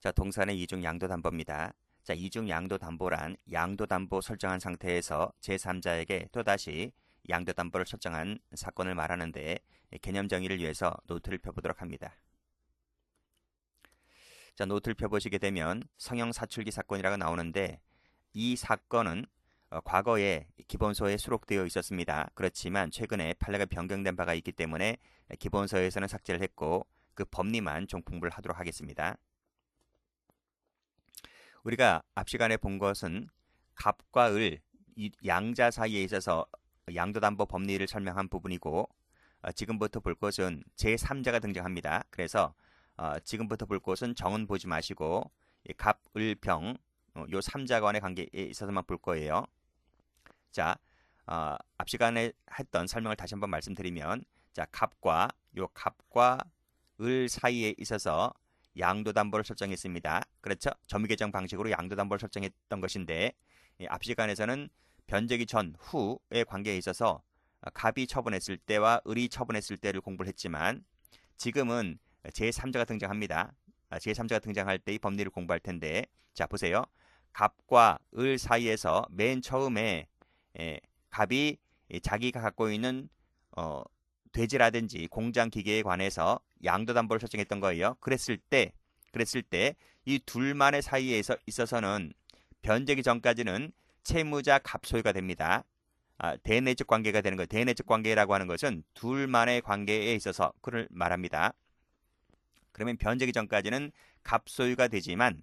자, 동산의 이중 양도 담보입니다. 자, 이중 양도 담보란 양도 담보 설정한 상태에서 제3자에게 또다시 양도 담보를 설정한 사건을 말하는데 개념 정의를 위해서 노트를 펴보도록 합니다. 자, 노트를 펴보시게 되면 성형 사출기 사건이라고 나오는데 이 사건은 어, 과거에 기본서에 수록되어 있었습니다. 그렇지만 최근에 판례가 변경된 바가 있기 때문에 기본서에서는 삭제를 했고 그 법리만 좀 공부를 하도록 하겠습니다. 우리가 앞 시간에 본 것은 갑과 을 양자 사이에 있어서 양도담보 법리를 설명한 부분이고 어, 지금부터 볼 것은 제3자가 등장합니다. 그래서 어, 지금부터 볼 것은 정은 보지 마시고 갑, 을, 병, 어, 요 3자 간의 관계에 있어서만 볼 거예요. 자, 어, 앞 시간에 했던 설명을 다시 한번 말씀드리면 자, 갑과 요 갑과 을 사이에 있어서 양도담보를 설정했습니다. 그렇죠? 점유계정 방식으로 양도담보를 설정했던 것인데 앞 시간에서는 변제기 전, 후의 관계에 있어서 갑이 처분했을 때와 을이 처분했을 때를 공부를 했지만 지금은 제3자가 등장합니다. 아, 제3자가 등장할 때이 법리를 공부할 텐데 자 보세요. 갑과 을 사이에서 맨 처음에 에, 갑이 자기가 갖고 있는 어, 돼지라든지 공장 기계에 관해서 양도담보를 설정했던 거예요. 그랬을 때, 그랬을 때 이 둘만의 사이에서 있어서는 변제기 전까지는 채무자 갑소유가 됩니다. 아, 대내적 관계가 되는 거. 대내적 관계라고 하는 것은 둘만의 관계에 있어서 그를 말합니다. 그러면 변제기 전까지는 갑소유가 되지만,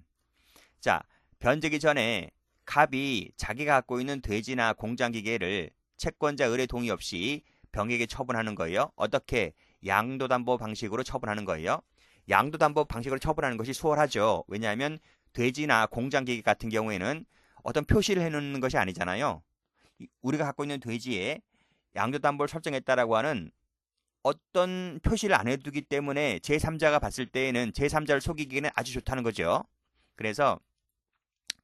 자, 변제기 전에 갑이 자기가 갖고 있는 돼지나 공장 기계를 채권자 의뢰 동의 없이 병에게 처분하는 거예요. 어떻게 양도담보 방식으로 처분하는 거예요. 양도담보 방식으로 처분하는 것이 수월하죠. 왜냐하면 돼지나 공장기계 같은 경우에는 어떤 표시를 해놓는 것이 아니잖아요. 우리가 갖고 있는 돼지에 양도담보를 설정했다라고 하는 어떤 표시를 안 해두기 때문에 제3자가 봤을 때에는 제3자를 속이기에는 아주 좋다는 거죠. 그래서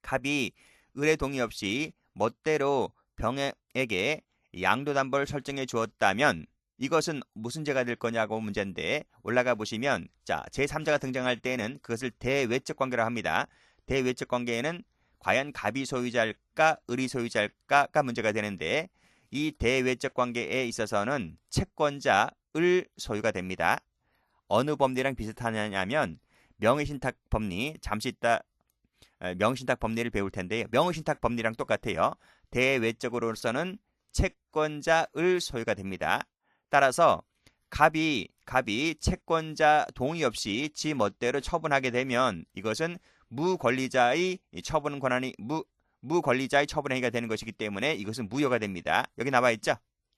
갑이 의뢰 동의 없이 멋대로 병에게 양도담보를 설정해 주었다면 이것은 무슨 죄가 될 거냐고 문제인데 올라가 보시면 자 제3자가 등장할 때는 그것을 대외적 관계라고 합니다. 대외적 관계에는 과연 갑이 소유자일까 을이 소유자일까가 문제가 되는데 이 대외적 관계에 있어서는 채권자 을 소유가 됩니다. 어느 법리랑 비슷하냐면 명의신탁 법리 잠시 있다 명의신탁 법리를 배울 텐데요. 명의신탁 법리랑 똑같아요. 대외적으로서는 채권자 을 소유가 됩니다. 따라서 갑이 갑이 채권자 동의 없이 지 멋대로 처분하게 되면 이것은 무권리자의 처분 권한이 무 무권리자의 처분 행위가 되는 것이기 때문에 이것은 무효가 됩니다. 여기 나와 있죠?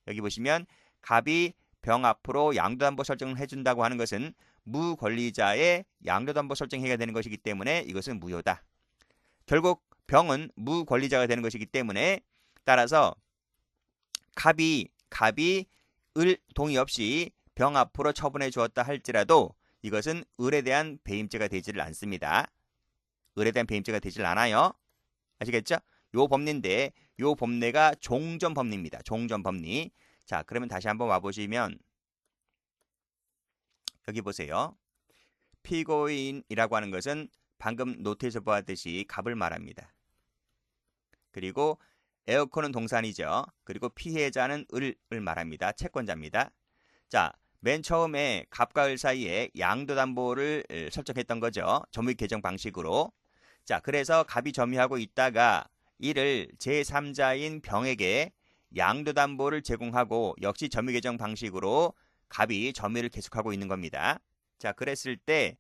여기 보시면 갑이 병 앞으로 양도담보 설정을 해준다고 하는 것은 무권리자의 양도담보 설정 행위가 되는 것이기 때문에 이것은 무효다. 결국 병은 무권리자가 되는 것이기 때문에 따라서 갑이 갑이 을 동의 없이 병 앞으로 처분해 주었다 할지라도 이것은 을에 대한 배임죄가 되지를 않습니다. 을에 대한 배임죄가 되질 않아요. 아시겠죠? 요 법리인데 요 법례가 종전 법리입니다. 종전 법리. 자, 그러면 다시 한번 와 보시면 여기 보세요. 피고인이라고 하는 것은 방금 노트에서 보았듯이 갑을 말합니다. 그리고 에어컨은 동산이죠. 그리고 피해자는 을을 말합니다. 채권자입니다. 자, 맨 처음에 갑과 을 사이에 양도담보를 설정했던 거죠. 점유익 계정 방식으로. 자, 그래서 갑이 점유하고 있다가 이를 제3자인 병에게 양도담보를 제공하고 역시 점유 계정 방식으로 갑이 점유를 계속하고 있는 겁니다. 자, 그랬을 때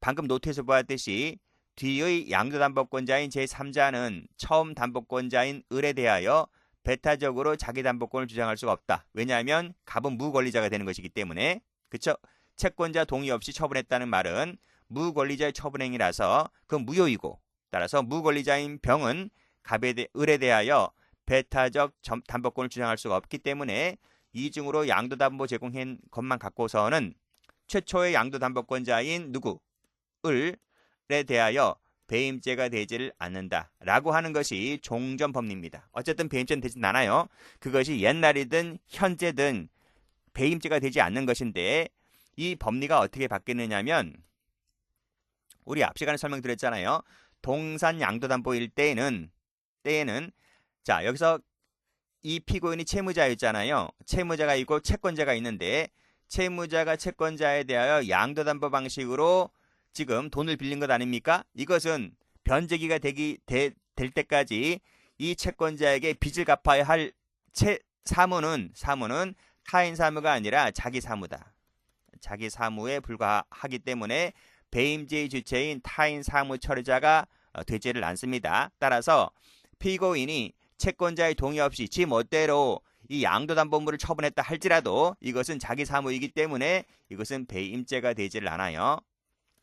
방금 노트에서 보았듯이 뒤의 양도담보권자인 제3자는 처음 담보권자인 을에 대하여 배타적으로 자기 담보권을 주장할 수가 없다. 왜냐하면 갑은 무권리자가 되는 것이기 때문에 그쵸? 채권자 동의 없이 처분했다는 말은 무권리자의 처분행위라서 그건 무효이고 따라서 무권리자인 병은 갑에 대, 을에 대하여 배타적 담보권을 주장할 수가 없기 때문에 이중으로 양도담보 제공한 것만 갖고서는 최초의 양도담보권자인 누구 을에 대하여 배임죄가 되지를 않는다라고 하는 것이 종전법리입니다. 어쨌든 배임죄는 되진 않아요. 그것이 옛날이든 현재든 배임죄가 되지 않는 것인데 이 법리가 어떻게 바뀌느냐면 우리 앞 시간에 설명드렸잖아요. 동산 양도담보일 때에는 때에는 자 여기서 이 피고인이 채무자였잖아요. 채무자가 있고 채권자가 있는데 채무자가 채권자에 대하여 양도담보 방식으로 지금 돈을 빌린 것 아닙니까? 이것은 변제기가 되기 되, 될 때까지 이 채권자에게 빚을 갚아야 할 채, 사무는 사무는 타인 사무가 아니라 자기 사무다. 자기 사무에 불과하기 때문에 배임죄의 주체인 타인 사무 처리자가 어, 되지를 않습니다. 따라서 피고인이 채권자의 동의 없이 지 멋대로 이 양도담보물을 처분했다 할지라도 이것은 자기 사무이기 때문에 이것은 배임죄가 되지를 않아요.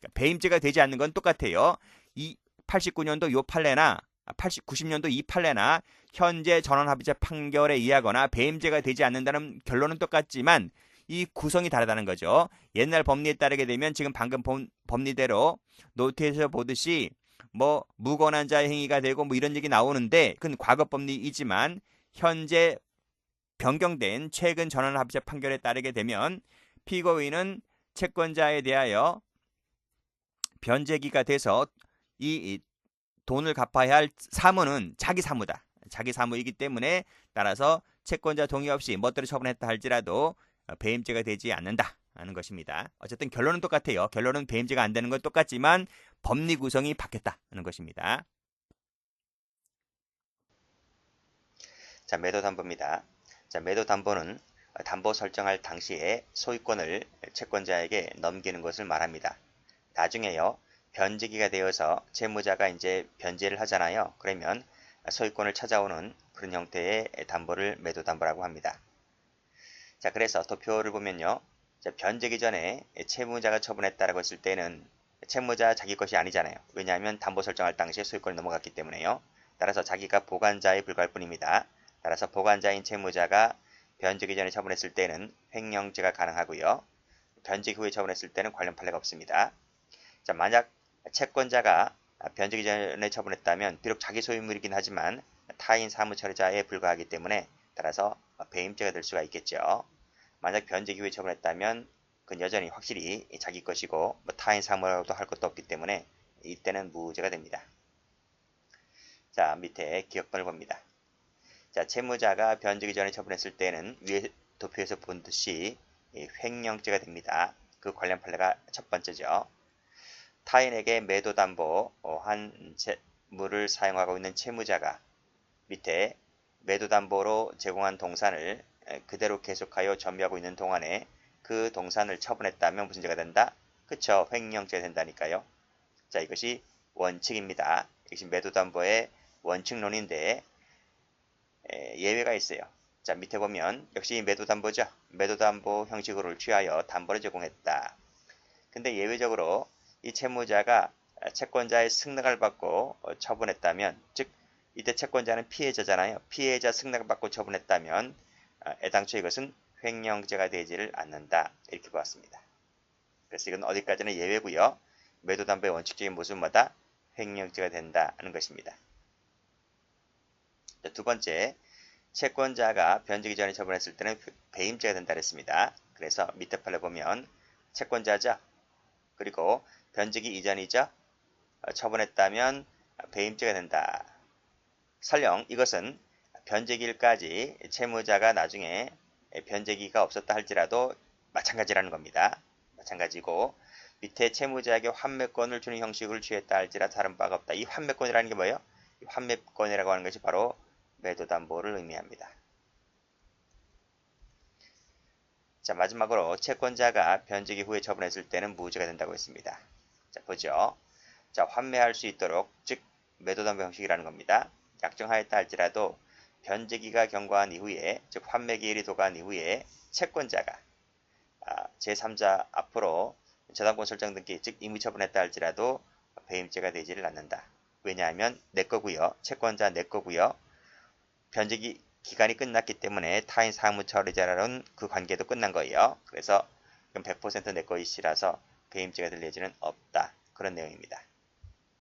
그러니까 배임죄가 되지 않는 건 똑같아요. 이 89년도 요 판례나 80, 90년도 이 판례나 현재 전원합의체 판결에 의하거나 배임죄가 되지 않는다는 결론은 똑같지만 이 구성이 다르다는 거죠. 옛날 법리에 따르게 되면 지금 방금 본, 법리대로 노트에서 보듯이 뭐 무권한 자의 행위가 되고 뭐 이런 얘기 나오는데 그건 과거 법리이지만 현재 변경된 최근 전원합의체 판결에 따르게 되면 피고인은 채권자에 대하여 변제기가 돼서 이 돈을 갚아야 할 사무는 자기 사무다. 자기 사무이기 때문에 따라서 채권자 동의 없이 멋대로 처분했다 할지라도 배임죄가 되지 않는다 하는 것입니다. 어쨌든 결론은 똑같아요. 결론은 배임죄가 안 되는 건 똑같지만 법리 구성이 바뀌었다 하는 것입니다. 자, 매도 담보입니다. 자, 매도 담보는 담보 설정할 당시에 소유권을 채권자에게 넘기는 것을 말합니다. 나중에요. 변제기가 되어서 채무자가 이제 변제를 하잖아요. 그러면 소유권을 찾아오는 그런 형태의 담보를 매도담보라고 합니다. 자, 그래서 도표를 보면요. 자, 변제기 전에 채무자가 처분했다라고 했을 때는 채무자 자기 것이 아니잖아요. 왜냐하면 담보 설정할 당시에 소유권이 넘어갔기 때문에요. 따라서 자기가 보관자에 불과할 뿐입니다. 따라서 보관자인 채무자가 변제기 전에 처분했을 때는 횡령죄가 가능하고요. 변제기 후에 처분했을 때는 관련 판례가 없습니다. 자, 만약 채권자가 변제기 전에 처분했다면 비록 자기 소유물이긴 하지만 타인 사무처리자에 불과하기 때문에 따라서 배임죄가 될 수가 있겠죠. 만약 변제기 후에 처분했다면 그건 여전히 확실히 자기 것이고 뭐 타인 사무라고도 할 것도 없기 때문에 이때는 무죄가 됩니다. 자 밑에 기억번을 봅니다. 자 채무자가 변제기 전에 처분했을 때는 위에 도표에서 본 듯이 횡령죄가 됩니다. 그 관련 판례가 첫 번째죠. 타인에게 매도담보한 채무를 사용하고 있는 채무자가 밑에 매도담보로 제공한 동산을 그대로 계속하여 점유하고 있는 동안에 그 동산을 처분했다면 무슨 죄가 된다? 그쵸 횡령죄가 된다니까요. 자 이것이 원칙입니다. 이것이 매도담보의 원칙론인데 예외가 있어요. 자 밑에 보면 역시 매도담보죠. 매도담보 형식으로 취하여 담보를 제공했다. 근데 예외적으로 이 채무자가 채권자의 승낙을 받고 어, 처분했다면 즉 이때 채권자는 피해자잖아요. 피해자 승낙을 받고 처분했다면 아, 애당초 이것은 횡령죄가 되지를 않는다. 이렇게 보았습니다. 그래서 이건 어디까지는 예외고요. 매도 담보의 원칙적인 모습마다 횡령죄가 된다 하는 것입니다. 두 번째, 채권자가 변제기 전에 처분했을 때는 배임죄가 된다 그랬습니다. 그래서 밑에 판을 보면 채권자죠. 그리고 변제기 이전이죠. 어, 처분했다면 배임죄가 된다. 설령 이것은 변제기일까지 채무자가 나중에 변제기가 없었다 할지라도 마찬가지라는 겁니다. 마찬가지고 밑에 채무자에게 환매권을 주는 형식을 취했다 할지라 다른 바가 없다. 이 환매권이라는 게 뭐예요? 이 환매권이라고 하는 것이 바로 매도담보를 의미합니다. 자 마지막으로 채권자가 변제기 후에 처분했을 때는 무죄가 된다고 했습니다. 자 보죠. 자 환매할 수 있도록 즉 매도담보 형식이라는 겁니다. 약정하였다 할지라도 변제기가 경과한 이후에 즉 환매기일이 도과한 이후에 채권자가 아, 제3자 앞으로 저당권 설정 등기 즉 임의 처분했다 할지라도 배임죄가 되지를 않는다. 왜냐하면 내 거고요. 채권자 내 거고요. 변제기 기간이 끝났기 때문에 타인 사무처리자라는 그 관계도 끝난 거예요. 그래서 100%내 것이라서 배임죄가 될 예지는 없다. 그런 내용입니다.